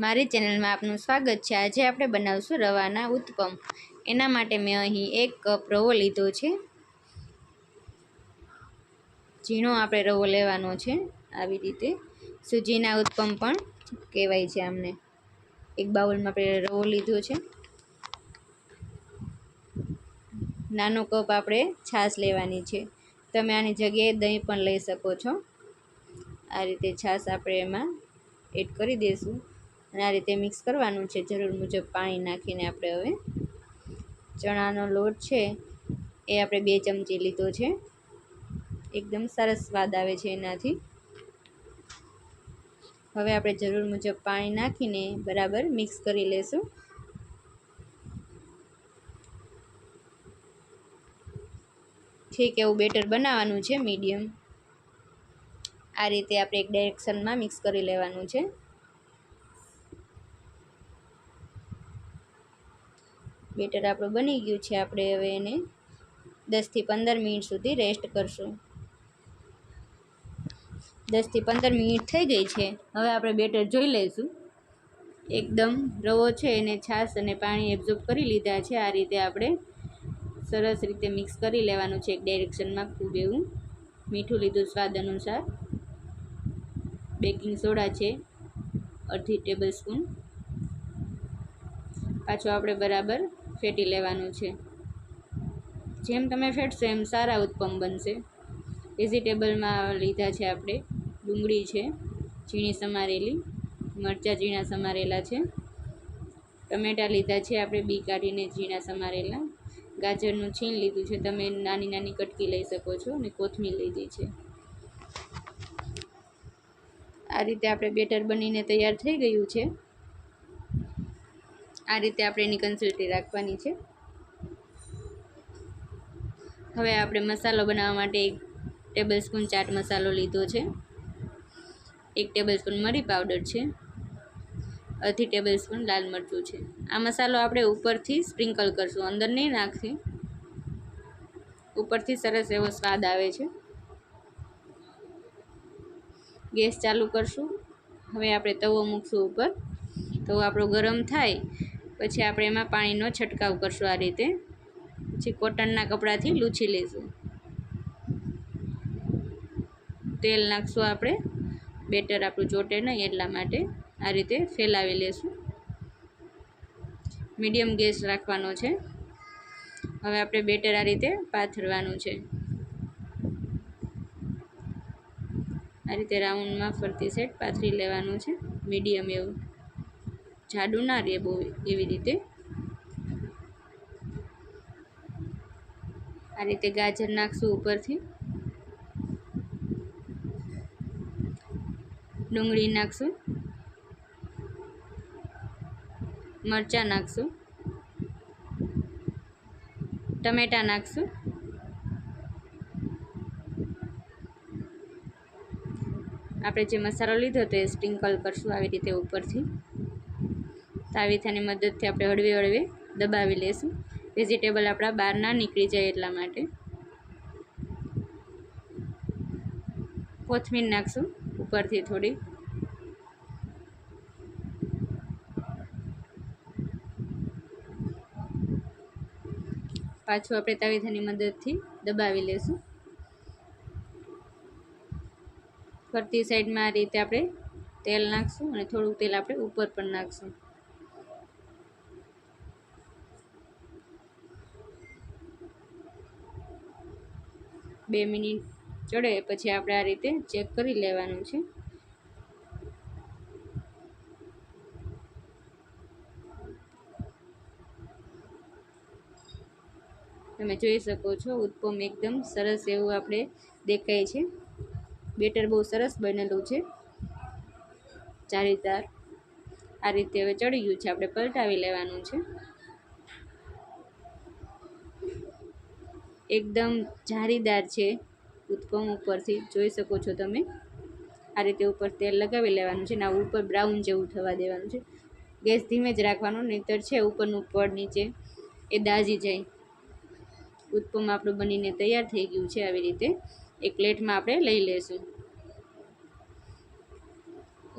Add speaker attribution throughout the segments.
Speaker 1: મારી ચેનલમાં આપનું સ્વાગત છે. આજે આપણે બનાવશું રવાના ઉત્પમ. એના માટે મેં અહીં એક કપ રવો લીધો છે. ઝીણો આપણે રવો લેવાનો છે આવી રીતે. સૂજીના ઉત્પમ પણ કહેવાય છે આમને. એક બાઉલમાં આપણે રવો લીધો છે. નાનો કપ આપણે છાશ લેવાની છે. તમે આની જગ્યાએ દહીં પણ લઈ શકો છો. આ રીતે છાશ આપણે એમાં એડ કરી દઈશું અને આ રીતે મિક્સ કરવાનું છે. જરૂર મુજબ પાણી નાખીને આપણે હવે ચણાનો લોટ છે એ આપણે બે ચમચી લીધો છે. એકદમ સરસ સ્વાદ આવે છે એનાથી. હવે આપણે જરૂર મુજબ પાણી નાખીને બરાબર મિક્સ કરી લેશું. ઠીક એવું બેટર બનાવવાનું છે મીડિયમ. આ રીતે આપણે એક ડાયરેક્શનમાં મિક્સ કરી લેવાનું છે. બેટર આપણું બની ગયું છે, આપણે હવે એને દસથી પંદર મિનિટ સુધી રેસ્ટ કરશું. દસથી પંદર મિનિટ થઈ ગઈ છે, હવે આપણે બેટર જોઈ લઈશું. એકદમ રવો છે, એને છાશ અને પાણી એબ્ઝોર્બ કરી લીધા છે, આ રીતે આપણે સરસ રીતે મિક્સ કરી લેવાનું છે, એક ડાયરેક્શનમાં ખૂબ એવું મીઠું લીધું સ્વાદ અનુસાર. બેકિંગ સોડા છે, અડધી ટેબલ સ્પૂન પાછો આપણે બરાબર ફેટી લેવાનું છે. જેમ તમે ફેટશો એમ સારા ઉત્પમ બનશે. વેજીટેબલમાં લીધા છે આપણે ડુંગળી છે, ઝીણી સમારેલી, મરચાં ઝીણા સમારેલા છે. ટમેટાં લીધા છે આપણે બી કાઢીને ઝીણા સમારેલા. ગાજરનું છીણ લીધું છે તમે નાની નાની કટકી લઈ શકો છો અને કોથમીર લીધી છે. આ રીતે આપણે બેટર બનીને તૈયાર થઈ ગયું છે. આ રીતે આપણે એની કન્સિસ્ટન્સી રાખવાની છે. હવે આપણે મસાલો બનાવવા માટે એક ટેબલ સ્પૂન ચાટ મસાલો લીધો છે. એક ટેબલ સ્પૂન મરી પાવડર છે. અડધી ટેબલ સ્પૂન લાલ મરચું છે. આ મસાલો આપણે ઉપરથી સ્પ્રિંકલ કરશું, અંદર નહીં નાખી ઉપરથી સરસ એવો સ્વાદ આવે છે. ગેસ ચાલુ કરશું. હવે આપણે તવો મૂકશું ઉપર. તવો આપણો ગરમ થાય, પછી આપણે એમાં પાણીનો છંટકાવ કરશું આ રીતે. પછી કોટનના કપડાથી લૂછી લઈશું. તેલ નાખશું આપણે, બેટર આપણું ચોટે નહીં એટલા માટે આ રીતે ફેલાવી લેશું મીડિયમ ગેસ રાખવાનો છે. હવે આપણે બેટર આ રીતે પાથરવાનું છે. આ રીતે રાઉન્ડમાં ફરતી સેટ પાથરી લેવાનું છે, મીડિયમ એવું. જાડું ના રહે બહુ એવી રીતે. આ રીતે ગાજર નાખશું ઉપરથી. ડુંગળી નાખશું. મરચાં નાખશું. ટમેટાં નાખશું. આપણે જે મસાલો લીધો તો એ સ્પ્રિંકલ કરશું આવી રીતે ઉપરથી. તાવીથાની મદદથી આપણે હળવે હળવે દબાવી લેશું વેજીટેબલ આપણા બહાર ના નીકળી જાય એટલા માટે. કોથમીર નાખશું ઉપરથી થોડી. પાછું આપણે તાવીથાની મદદથી દબાવી લેશું ફરતી સાઈડમાં આ રીતે આપણે તેલ નાખશું અને થોડુંક તેલ આપણે ઉપર પણ નાખશું. બે મિનિટ ચડે, પછી આપણે આ રીતે ચેક કરી લેવાનું છે. તમે જોઈ શકો છો, ઉત્પમ એકદમ સરસ એવું આપણે દેખાય છે. બેટર બહુ સરસ બનેલું છે. ચારીદાર આ રીતે હવે ચડી ગયું છે, આપણે પલટાવી લેવાનું છે. એકદમ જારીદાર છે ઉત્પમ ઉપરથી. જોઈ શકો છો તમે. આ રીતે ઉપર તેલ લગાવી લેવાનું છે ને આ ઉપર બ્રાઉન જેવું થવા દેવાનું છે. ગેસ ધીમે જ રાખવાનો, નહીંતર છે ઉપરનું પડ નીચે એ દાજી જાય. ઉત્પમ આપણું બનીને તૈયાર થઈ ગયું છે આવી રીતે. એક પ્લેટમાં આપણે લઈ લઈશું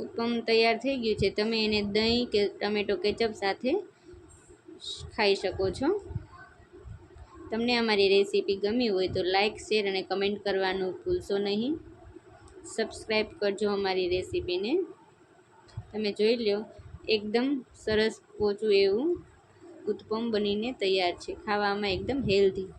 Speaker 1: ઉત્પમ તૈયાર થઈ ગયું છે. તમે એને દહીં કે ટમેટો કેચઅપ સાથે ખાઈ શકો છો. તમને અમારી રેસીપી ગમી હોય તો લાઇક શેર અને કમેન્ટ કરવાનું ભૂલશો નહીં. સબસ્ક્રાઈબ કરજો અમારી રેસીપીને. તમે જોઈ લો એકદમ સરસ પોચું એવું ઉત્પમ બનીને તૈયાર છે. ખાવામાં એકદમ હેલ્ધી